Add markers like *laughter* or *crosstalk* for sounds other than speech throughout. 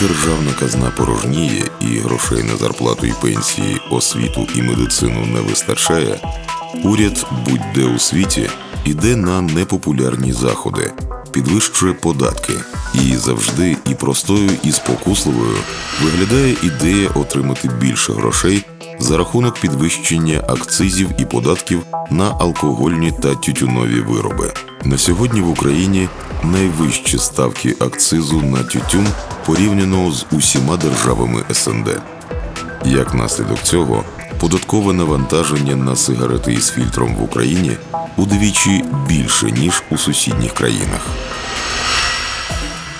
державна казна порожніє і грошей на зарплату і пенсії, освіту і медицину не вистачає, уряд будь-де у світі іде на непопулярні заходи, підвищує податки, і завжди і простою, і спокусливою виглядає ідея отримати більше грошей за рахунок підвищення акцизів і податків на алкогольні та тютюнові вироби. На сьогодні в Україні найвищі ставки акцизу на тютюн порівняно з усіма державами СНД. Як наслідок цього, податкове навантаження на сигарети із фільтром в Україні удвічі більше ніж у сусідніх країнах.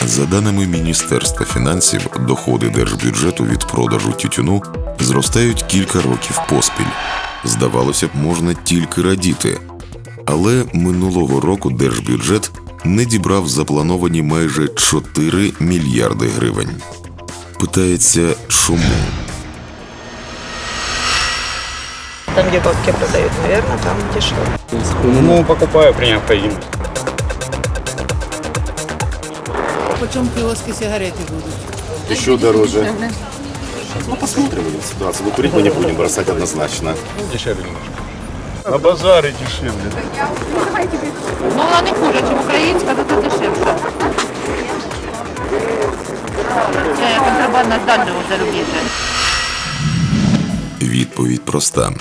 За даними Міністерства фінансів, доходи держбюджету від продажу тютюну зростають кілька років поспіль. Здавалося б, можна тільки радіти. Але минулого року держбюджет не дібрав заплановані майже 4 мільярди гривень. Питається, чому? Там, где бабки продают, наверное, там дешевле. Ну, покупаю при необходимости. Почем киоски сигареты будут? Еще дороже. Ну, посмотрим на ситуацию. Ну, курить мы не будем бросать однозначно. Дешевле немножко. На базаре дешевле. Ну, вона не хуже, ніж українська, то це дешевше. Це контрабандна з дальнього зарубіжжя. Відповідь проста.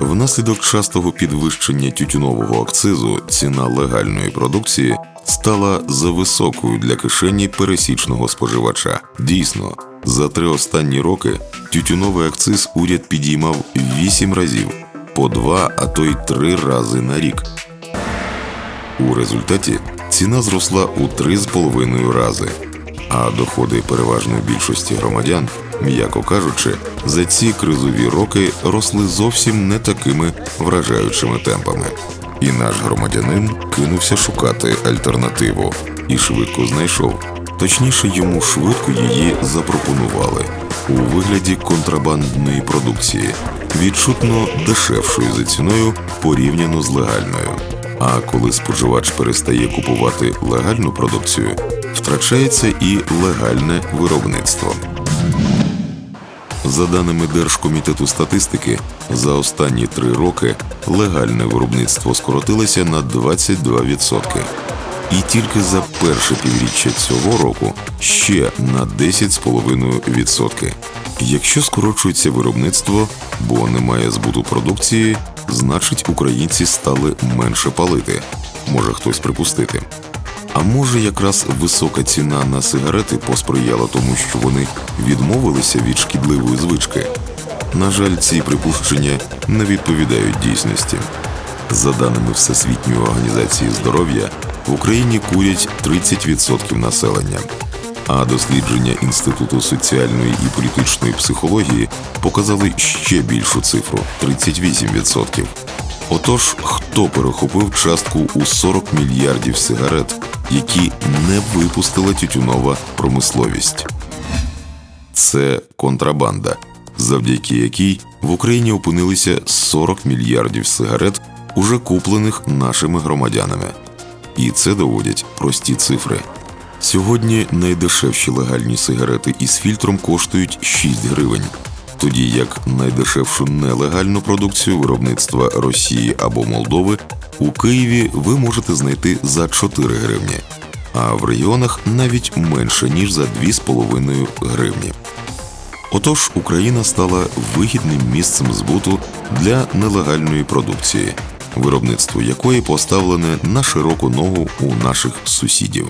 Внаслідок частого підвищення тютюнового акцизу ціна легальної продукції стала зависокою для кишені пересічного споживача. Дійсно, за три останні роки тютюновий акциз уряд підіймав вісім разів, по два, а то й три рази на рік. У результаті ціна зросла у три з половиною рази, а доходи переважної більшості громадян, м'яко кажучи, за ці кризові роки росли зовсім не такими вражаючими темпами. І наш громадянин кинувся шукати альтернативу і швидко знайшов. Точніше, йому швидко її запропонували у вигляді контрабандної продукції, відчутно дешевшою за ціною порівняно з легальною. А коли споживач перестає купувати легальну продукцію, втрачається і легальне виробництво. За даними Держкомітету статистики, за останні три роки легальне виробництво скоротилося на 22%. І тільки за перше півріччя цього року ще на 10,5%. Якщо скорочується виробництво, бо немає збуту продукції, значить українці стали менше палити. Може хтось припустити. А може, якраз висока ціна на сигарети посприяла тому, що вони відмовилися від шкідливої звички. На жаль, ці припущення не відповідають дійсності. За даними Всесвітньої організації здоров'я, в Україні курять 30% населення. А дослідження Інституту соціальної і політичної психології показали ще більшу цифру 38%. Отож, хто перехопив частку у 40 мільярдів сигарет, які не випустила тютюнова промисловість? Це контрабанда, завдяки якій в Україні опинилися 40 мільярдів сигарет, уже куплених нашими громадянами. І це доводять прості цифри. Сьогодні найдешевші легальні сигарети із фільтром коштують 6 гривень, тоді як найдешевшу нелегальну продукцію виробництва Росії або Молдови у Києві ви можете знайти за 4 гривні, а в регіонах навіть менше ніж за 2,5 гривні. Отож, Україна стала вигідним місцем збуту для нелегальної продукції, виробництво якої поставлене на широку ногу у наших сусідів.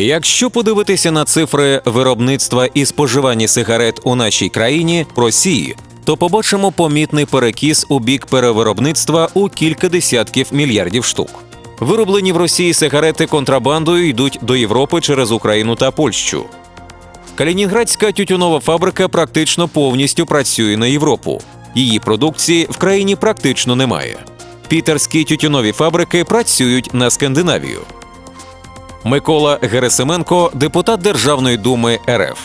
Якщо подивитися на цифри виробництва і споживання сигарет у нашій країні Росії, то побачимо помітний перекіс у бік перевиробництва у кілька десятків мільярдів штук. Вироблені в Росії сигарети контрабандою йдуть до Європи через Україну та Польщу. Калінінградська тютюнова фабрика практично повністю працює на Європу. Її продукції в країні практично немає. Пітерські тютюнові фабрики працюють на Скандинавію. Микола Герасименко, депутат Державної думи РФ.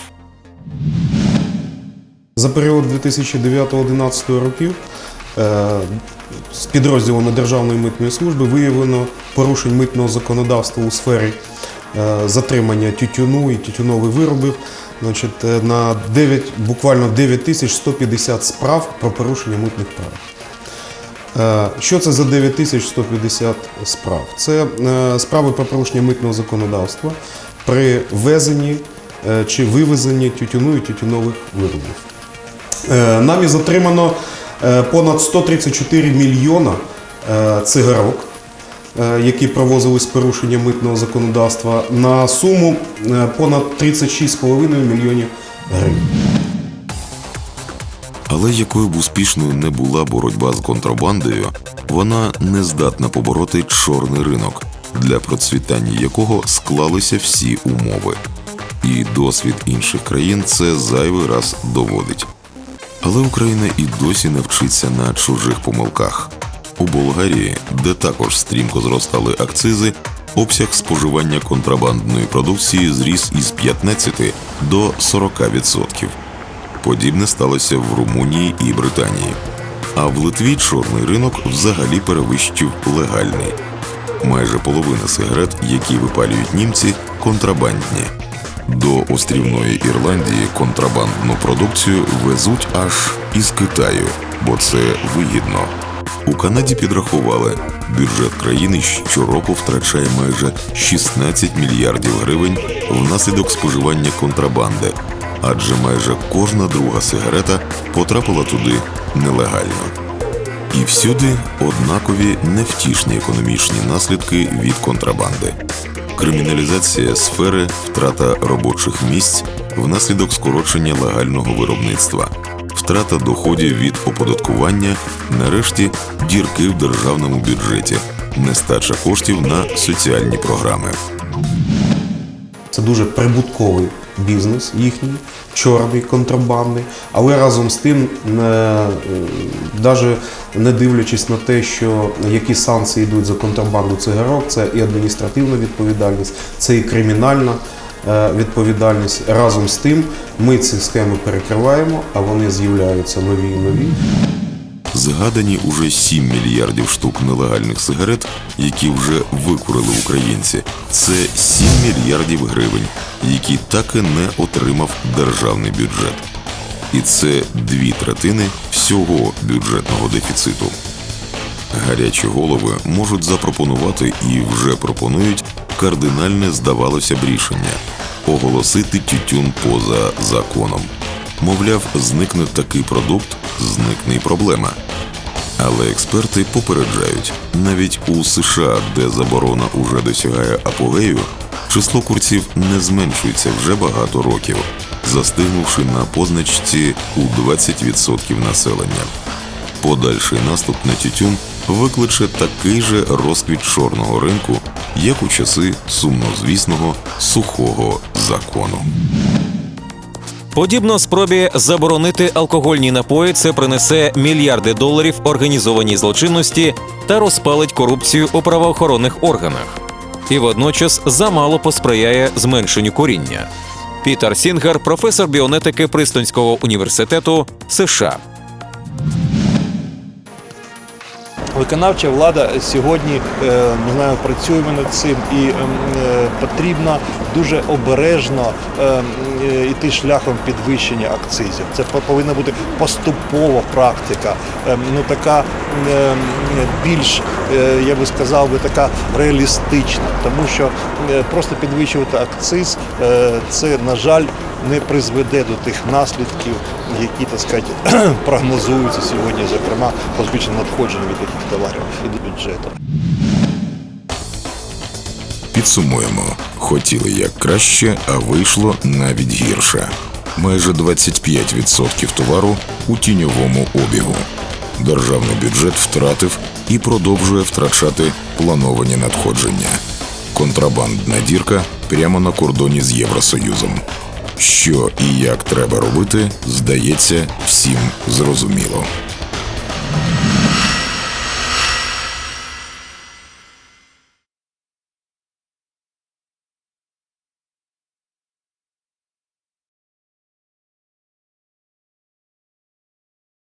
За період 2009-2011 років е, з підрозділами Державної митної служби виявлено порушень митного законодавства у сфері е, затримання тютюну і тютюнових виробів. Значить, е, на 9, буквально 9150 справ про порушення митних прав. Е, Що це за 9150 справ? Це е, справи про порушення митного законодавства при ввезенні е, чи вивезенні тютюну і тютюнових виробів. Нами затримано понад 134 мільйона цигарок, які провозились з порушенням митного законодавства, на суму понад 36,5 мільйонів гривень. Але якою б успішною не була боротьба з контрабандою, вона не здатна побороти чорний ринок, для процвітання якого склалися всі умови. І досвід інших країн це зайвий раз доводить. Але Україна і досі не вчиться на чужих помилках. У Болгарії, де також стрімко зростали акцизи, обсяг споживання контрабандної продукції зріс із 15 до 40%. Подібне сталося в Румунії і Британії. А в Литві чорний ринок взагалі перевищив легальний. Майже половина сигарет, які випалюють німці, контрабандні. До острівної Ірландії контрабандну продукцію везуть аж із Китаю, бо це вигідно. У Канаді підрахували, бюджет країни щороку втрачає майже 16 мільярдів гривень внаслідок споживання контрабанди, адже майже кожна друга сигарета потрапила туди нелегально. І всюди однакові невтішні економічні наслідки від контрабанди. Криміналізація сфери, втрата робочих місць внаслідок скорочення легального виробництва, втрата доходів від оподаткування, нарешті дірки в державному бюджеті, нестача коштів на соціальні програми. Це дуже прибутковий бізнес їхній, чорний, контрабандний. Але разом з тим, навіть не дивлячись на те, що які санкції йдуть за контрабанду цигарок, це і адміністративна відповідальність, це і кримінальна е, відповідальність. Разом з тим, ми ці схеми перекриваємо, а вони з'являються нові і нові. Згадані уже 7 мільярдів штук нелегальних сигарет, які вже викурили українці. Це 7 мільярдів гривень, які так і не отримав державний бюджет. І це дві третини всього бюджетного дефіциту. Гарячі голови можуть запропонувати і вже пропонують кардинальне, здавалося б, рішення оголосити тютюн поза законом. Мовляв, зникне такий продукт, зникне й проблема. Але експерти попереджають, навіть у США, де заборона уже досягає апогею, число курців не зменшується вже багато років, застигнувши на позначці у 20% населення. Подальший наступ на тютюн викличе такий же розквіт чорного ринку, як у часи сумнозвісного сухого закону. Подібно спробі заборонити алкогольні напої, це принесе мільярди доларів організованій злочинності та розпалить корупцію у правоохоронних органах. І водночас замало посприяє зменшенню куріння. Пітер Сінгер, професор біонетики Пристонського університету США. Виконавча влада сьогодні е, ми знаємо, працюємо над цим і ем, е, потрібно дуже обережно ем, е, йти шляхом підвищення акцизів. Це повинна бути поступова практика, ем, ну така більш, я би сказав би, така реалістична, тому що просто підвищувати акциз це, на жаль, не призведе до тих наслідків, які так сказати, *clears throat* прогнозуються сьогодні, зокрема по надходжень від таких товарів і до бюджету. Підсумуємо, хотіли як краще, а вийшло навіть гірше. Майже 25% товару у тіньовому обігу. Державний бюджет втратив і продовжує втрачати плановані надходження. Контрабандна дірка прямо на кордоні з Євросоюзом. Що і як треба робити, здається, всім зрозуміло.